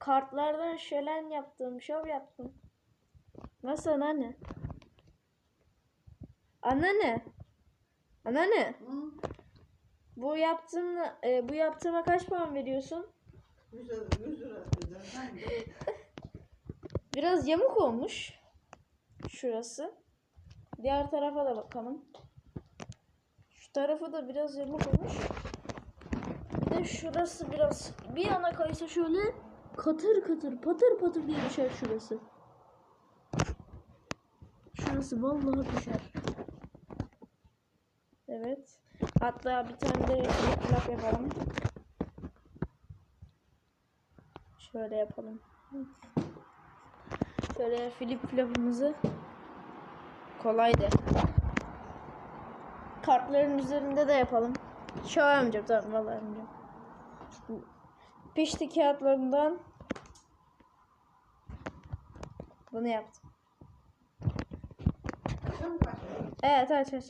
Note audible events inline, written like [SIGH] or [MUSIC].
kartlardan şölen yaptım, şov yaptım. Nasıl anneanne? Anneanne. Anneanne. Hı? Bu yaptığımla, e, bu yaptığıma kaç puan veriyorsun? Lira, lira. [LAUGHS] Biraz yamuk olmuş. Şurası. Diğer tarafa da bakalım. Şu tarafı da biraz yamuk olmuş. Bir de şurası biraz bir yana kaysa şöyle katır katır patır patır diye düşer şurası. Şurası vallahi düşer. Evet. Hatta bir tane de flop yapalım. Şöyle yapalım. Şöyle flip flop'ımızı kolaydı. Kartların üzerinde de yapalım. Şöyle yapmayacağım tamam vallahi yapmayacağım. Pişti kağıtlarından bunu yaptım. Evet aç aç.